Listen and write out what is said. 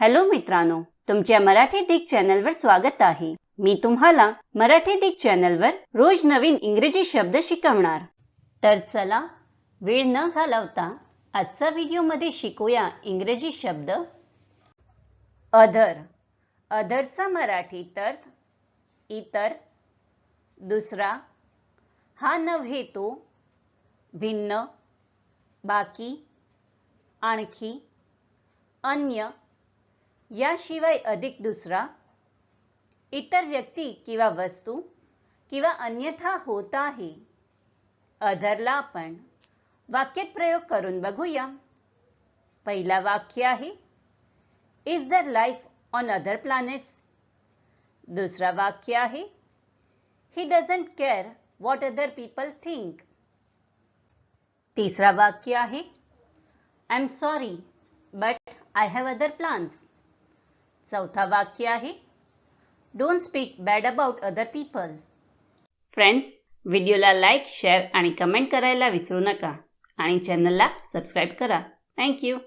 Hello मित्रांनो तुमच्या मराठी दिग चॅनलवर स्वागत आहे. मी तुम्हाला मराठी दिग चॅनलवर रोज नवीन इंग्रजी शब्द शिकवणार. तर चला वेळ न घालवता आजचा व्हिडिओमध्ये शिकूया इंग्रजी शब्द. अधर. अधरचा मराठी तर इतर दुसरा हा नव्हे तो भिन्न बाकी आणखी अन्य याशिवाय अधिक दुसरा इतर व्यक्ती किंवा वस्तू किंवा अन्यथा होत आहे अधरला आपण वाक्यात प्रयोग करून बघूया. पहिला वाक्य आहे इज दर लाईफ ऑन अदर प्लॅनेट्स दुसरा वाक्य आहे he doesn't care what other people think तिसरा वाक्य आहे I am sorry but I have other plans चौथा वाक्य आहे. Don't speak bad about other people friends व्हिडिओला लाईक शेअर आणि कमेंट करायला विसरू नका. आणि चॅनलला सबस्क्राईब करा. थँक्यू